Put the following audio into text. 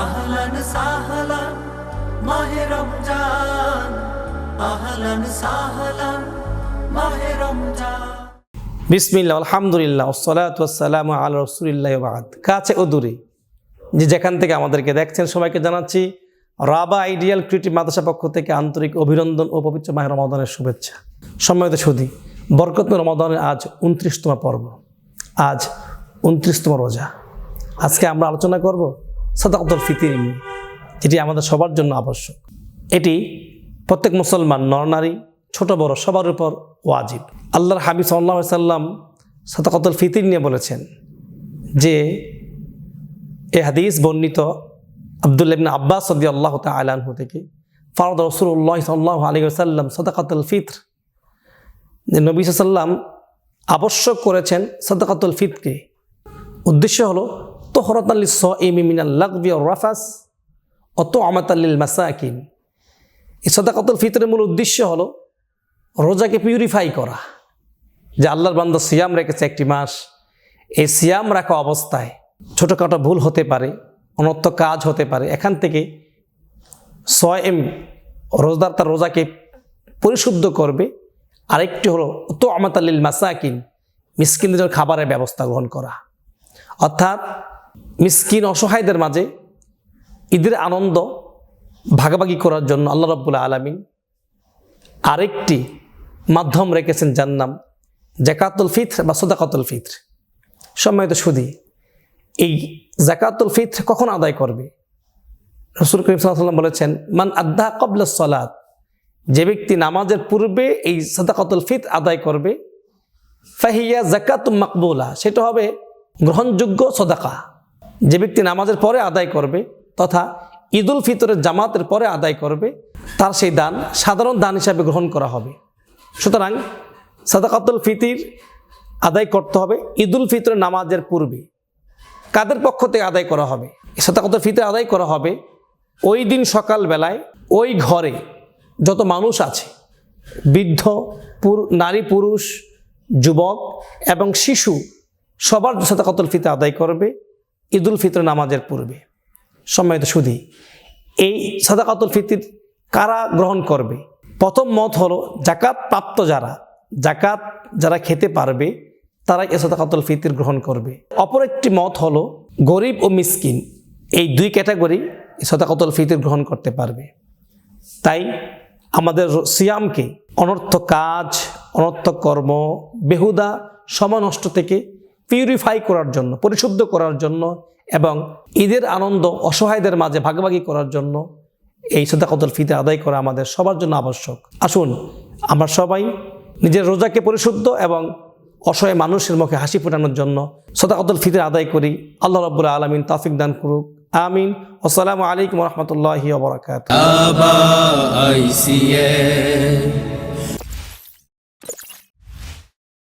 আহলান সাহলান মাহে রমজান। মাহে রমজান। বিসমিল্লা আলহামদুলিল্লাহ আল রসুলিল্লাহ বাদ। কাছে ও দূরে। যে যেখান থেকে আমাদেরকে দেখছেন, সবাইকে জানাচ্ছি রাবা আইডিয়াল ক্রিয়েটিভ মাদ্রাসা পক্ষ থেকে আন্তরিক অভিনন্দন ও পবিত্র মাহের রমাদানের শুভেচ্ছা। সম্মানিত সুদী বরকতময় রমাদানের আজ উনত্রিশতম পর্ব। আজ উনত্রিশতম রোজা। আজকে আমরা আলোচনা করব সদাকতুল ফিতির। যেটি আমাদের সবার জন্য আবশ্যক। এটি প্রত্যেক মুসলমান নরনারী ছোট, বড়, সবার উপর ওয়াজিব। আল্লাহর হাবিব সাল্লাহ সাল্লাম সদাকতুল ফিতির নিয়ে বলেছেন যে, এ হাদিস বর্ণিত আবদুল্লাবিন আব্বাস সদি আল্লাহ তালাহু থেকে, ফারদ রসুল্লাহ সাল্লাহ আলী সাল্লাম সদাকাতুল ফিত্র। যে নবী সাল্লাম আবশ্যক করেছেন সদাকাতুল ফিতকে উদ্দেশ্য হলো রাফাস অত এই সদাকাতুল ফিতরের মূল উদ্দেশ্য হলো রোজাকে পিউরিফাই করা, যে আল্লাহর বান্দা সিয়াম রেখেছে একটি মাস। এই সিয়াম রাখা অবস্থায় ছোটোখাটো ভুল হতে পারে, অনর্থ কাজ হতে পারে। এখান থেকে ছয় এম রোজদার তার রোজাকে পরিশুদ্ধ করবে। আরেকটি হলো তো আমাতাল্লিল মাসাকিন, মিসকিনদের খাবারের ব্যবস্থা গ্রহণ করা। অর্থাৎ মিসকিন অসহায়দের মাঝে ঈদের আনন্দ ভাগাভাগি করার জন্য আল্লাহ রব্বুল আলমিন আরেকটি মাধ্যম রেখেছেন যার নাম জাকাতুল ফিত্র বা সদাকাতুল ফিত্র। সম্মানিত সুদী, এই জাকাতুল ফিত্র কখন আদায় করবে? রসুল করিম সাল্লাম বলেছেন, মান আদা কবলা সলাদ যে ব্যক্তি নামাজের পূর্বে এই সদাকাতুল ফিত আদায় করবে, ফাহিয়া জাকাতুল মাকবুলা, সেটা হবে গ্রহণযোগ্য সদাকা। যে ব্যক্তি নামাজের পরে আদায় করবে তথা ঈদুল ফিতরের জামাতের পরে আদায় করবে, তার সেই দান সাধারণ দান হিসাবে গ্রহণ করা হবে। সুতরাং সাদাকাতুল ফিতির আদায় করতে হবে ঈদুল ফিতরের নামাজের পূর্বে। কাদের পক্ষ থেকে আদায় করা হবে? সাদাকাতুল ফিতর আদায় করা হবে ওই দিন সকালবেলায়, ওই ঘরে যত মানুষ আছে, বৃদ্ধ নারী পুরুষ, যুবক এবং শিশু, সবার সাদাকাতুল ফিতর আদায় করবে। ঈদুল ফিতর নামাজের পূর্বে। সম্মানিত সুধী, এই সাদাকাতুল ফিতির কারা গ্রহণ করবে? প্রথম মত হলো জাকাত প্রাপ্ত যারা জাকাত যারা খেতে পারবে তারা এই সাদাকাতুল ফিতির গ্রহণ করবে। অপর একটি মত হলো, গরিব ও মিসকিন, এই দুই ক্যাটাগরি সাদাকাতুল ফিতির গ্রহণ করতে পারবে। তাই আমাদের সিয়ামকে অনর্থ কাজ অনর্থ কর্ম, বেহুদা সময় নষ্ট থেকে পিউরিফাই করার জন্য, পরিশুদ্ধ করার জন্য এবং ঈদের আনন্দ অসহায়দের মাঝে ভাগাভাগি করার জন্য এই সদাকতল ফিতে আদায় করা আমাদের সবার জন্য আবশ্যক। আসুন, আমরা সবাই নিজের রোজাকে পরিশুদ্ধ এবং অসহায় মানুষের মুখে হাসি ফোটানোর জন্য সদাকতল ফিতে আদায় করি। আল্লাহ রব্বুল আলমিন তাফিক দান করুক। আমিন। আসসালামু আলাইকুম রহমতুল্লাহি ICA